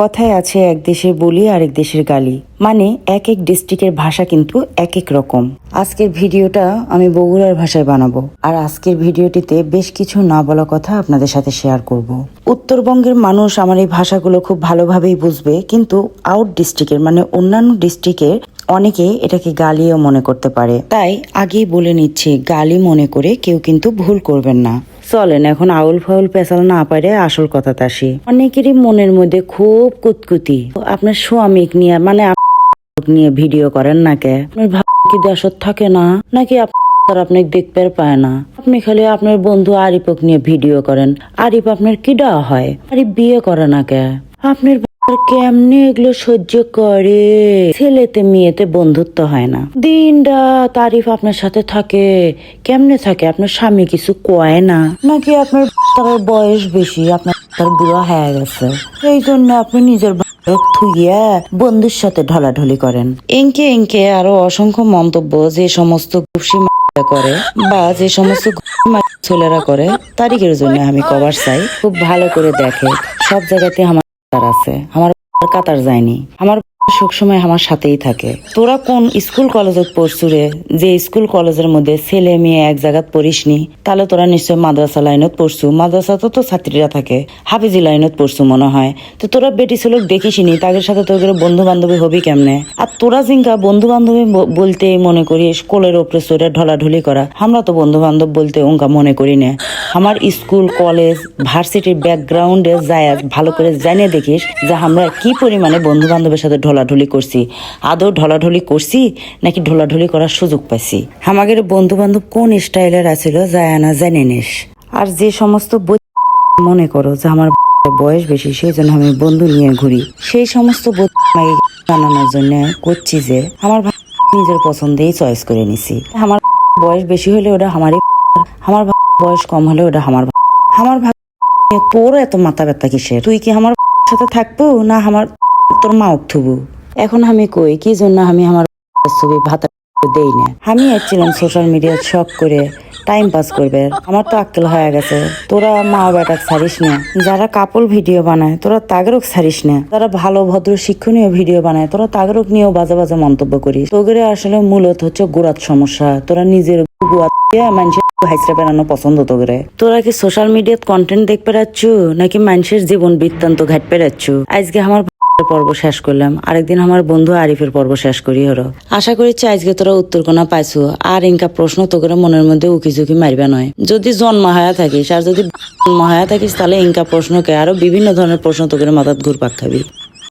কথায় আছে এক দেশের বলি আর এক দেশের গালি। মানে এক এক ডিস্ট্রিক্টের ভাষা কিন্তু এক এক রকম। আজকের ভিডিওটা আমি বগুড়ার ভাষায় বানাবো। আর আজকের ভিডিওটিতে বেশ কিছু না বলা কথা আপনাদের সাথে শেয়ার করব। উত্তরবঙ্গের মানুষ আমার এই ভাষাগুলো খুব ভালোভাবেই বুঝবে, কিন্তু আউট ডিস্ট্রিক্টের মানে অন্যান্য ডিস্ট্রিক্টের অনেকে এটাকে গালিও মনে করতে পারে। তাই আগেই বলে নিচ্ছি, গালি মনে করে কেউ কিন্তু ভুল করবেন না। চলেন এখন আউল ফাউল পেঁচাল না পারে আসল কথাতে আসি। অনেকেরই মনের মধ্যে খুব কুতকুতি। আপনার স্বামীক নিয়ে মানে নিয়ে ভিডিও করেন না কে আপনার ভাব কি দেশত থাকে না? নাকি আপনার আপনি দেখতে পায় না? আপনি খালি আপনার বন্ধু আরিফক নিয়ে ভিডিও করেন। আরিফ আপনার কি দেওয়া হয়? আরিফ বিয়ে করে না কে? আপনার আর কেমনে এগুলো সহ্য করে? ছেলেতে মেয়েতে বন্ধুত্ব হয় না। আপনার সাথে থাকে। কেমনে থাকে? আপনার স্বামী কিছু কয় না? নাকি আপনার তার বয়স বেশি? আপনার তার হয়ে গেছে। এই জন্য আপনি নিজের থুইয়া বন্ধুর সাথে ঢলাঢলি করেন। এঙ্কে এঙ্কে আরও অসংখ্য মন্তব্য যে সমস্ত গুপসি করে বা যে সমস্ত ছেলেরা করে, তারিখের জন্য আমি কভার চাই। খুব ভালো করে দেখে সব জায়গাতে আমার কাতার আছে। আমার কাতার যায়নি। আমার সবসময় আমার সাথেই থাকে। তোরা কোন স্কুল কলেজত পড়ছু রে যে স্কুল কলেজের মধ্যে ছেলে মেয়ে এক জায়গাত পড়িসনি তাহলে তোরা নিশ্চয় মাদ্রাসা লাইনত পড়ছু। মাদ্রাসা তো তো ছাত্রীরা থাকে, হাফিজি লাইনত পড়ছু মনে হয়। তো তোরা বেটি ছেলেক দেখিসনি তাদের সাথে তোদের বন্ধু বান্ধবী হবি কেমনে? আর তোরা জিঙ্কা বন্ধু বান্ধবী বলতে মনে করিস, কোলের ওপরে সরে ঢলাঢলি করা। আমরা তো বন্ধু বান্ধব বলতে ওঙ্কা মনে করি না। আমার স্কুল, কলেজ, ভার্সিটির ব্যাকগ্রাউন্ডে যায় ভালো করে জানিয়ে দেখিস যে আমরা কি পরিমাণে বন্ধু বান্ধবের সাথে ঢলাঢলি করছি। আদৌ ঢলাঢলি করছি নাকি ঢলাঢলি করার সুযোগ পাইছি? আমাদের বন্ধু বান্ধব কোন স্টাইলের আছিল যায় না, জানে নিস আর যে সমস্ত মনে করো যে আমার বয়স বেশি, সেই জন্য আমি বন্ধু নিয়ে ঘুরি। সেই সমস্ত বই জানানোর জন্য করছি যে আমার নিজের পছন্দেই চয়েস করে নিছি। আমার বয়স বেশি হলে ওটা আমারই আমার বয়স কম হলে ওটা আমার আমার ভাই তোর এত মাথা ব্যথা কিসের? তুই কি আমার সাথে থাকব? না, আমার তোর মা থুবু এখন আমি কই, কি জন্য আমি আমার ছবি ভাতা দেই না? আমি এসেছিলাম সোশ্যাল মিডিয়া শখ করে টাইম পাস করবে। আমার তো আক্কেল হয়ে গেছে। তোরা মা বেটা ছাড়িস না। যারা কাপল ভিডিও বানায়, তোরা তাগরক ছাড়িস না। যারা ভালো, ভদ্র, শিক্ষণীয় ভিডিও বানায়, তোরা তাগরক নিয়েও বাজে বাজে মন্তব্য করিস। তোগরে আসলে মূলত হচ্ছে গোড়াত সমস্যা। তোরা নিজের মানুষের সোশ্যাল মিডিয়াত কন্টেন্ট দেখ পেরাচ্ছু নাকি মানুষের জীবন বৃত্তান্ত ঘাট পেরাচ্ছু আজকে আমার পর্ব শেষ করলাম। আরেকদিন আমার বন্ধু আরিফের পর্ব শেষ করি হলো আশা করি আজকে তোরা উত্তর কোনা পাইছো। আর ইনকা প্রশ্ন তো করে মনের মধ্যে উকি ঝুঁকি মারবে নয়। যদি জন্ম হায়া থাকিস, আর যদি জন্ম হায়া থাকিস, তাহলে ইনকা প্রশ্নকে আরও বিভিন্ন ধরনের প্রশ্ন তো করে মাথাত ঘুরপাক খাবি।